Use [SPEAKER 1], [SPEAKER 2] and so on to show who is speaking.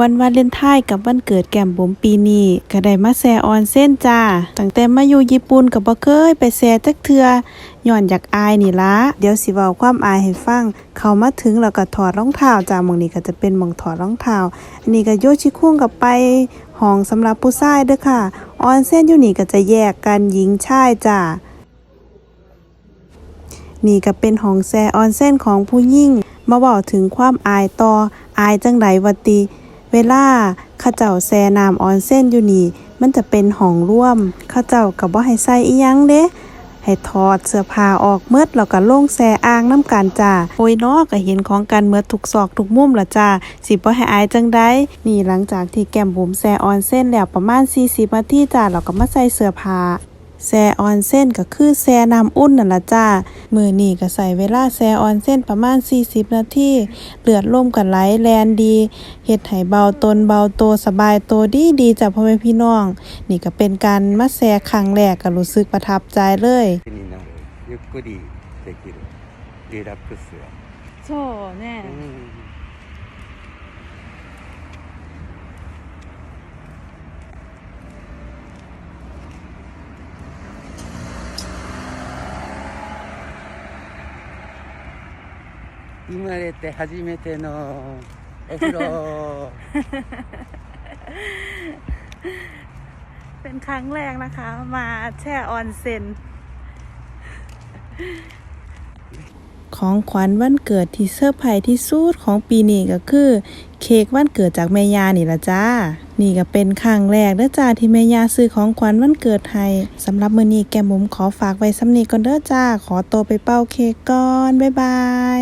[SPEAKER 1] วันวาเลนไทน์กับวันเกิดแก้มบุ๋มปีนี้ก็ได้มาแซออนเส้นจ้า ตั้งแต่มาอยู่ญี่ปุ่นก็บ่เคยไปแซจักเทือย้อนอยากอายนี่ละเดี๋ยวสิเว้าความอายให้ฟัง เขามาถึงแล้วก็ถอดรองเท้าจ้ามองนี้ก็จะเป็นหมองถอดรองเท้าอันนี้ก็โยชิคุงกับไปห้องสำหรับผู้ชายเด้อค่ะ ออนเส้นอยู่นี่ก็จะแยกกันหญิงชายจ้านี่ก็เป็นห้องแซออนเส้นของผู้หญิงมาบอกถึงความอายต่ออายจังไดวะติเวลาเข้าเจ้าแซน้ำออนเส้นอยู่นี่ มันจะเป็นห้องร่วมเข้าเจ้าก็บ่ให้ใส่อียังเด้ให้ถอดเสื้อผ้าออกเมิดแล้วก็ลงแซอ่างน้ำกันจ้าโอ้ยนาะก็เห็นของกันเมิดทุกซอกทุกมุมละจ้าสิบ่ให้อายจังไดนี่หลังจากที่แก้มบุ๋มแซออนเส้นแล้วประมาณ40นาทีจ้าเราก็มาใส่เสื้อผ้า แซออนเส้นก็คือแซน้ำอุ่นนั่นละจ้า มือนี่ก็ใส่เวลาแซออนเส้นประมาณ 40 นาที เลือดล่มกันไหลแลนดี เฮ็ดให้เบาตนเบาตัวสบายตัวดีดีจ้ะพ่อแม่พี่น้อง นี่ก็เป็นการมาแซครั้งแรกก็รู้สึกประทับใจเลย
[SPEAKER 2] になるゆっくりできるリラックスが、
[SPEAKER 1] そうね
[SPEAKER 2] うん 生まれて初めてのお風呂
[SPEAKER 1] เป็นครั้งแรกนะคะ มาแช่ออนเซ็น ของขวัญวันเกิดที่เซอร์ไพรส์ที่สุดของปีนี้ก็คือ เค้กวันเกิดจากแม่ยานี่ละจ้า นี่ก็เป็นครั้งแรกเด้อจ้าที่แม่ยาซื้อของขวัญวันเกิดให้สำหรับมื้อนี้แกมบุ๋มขอฝากไว้สำนีก่อนเด้อจ้า ขอตัวไปเป่าเค้กก่อน บ๊ายบาย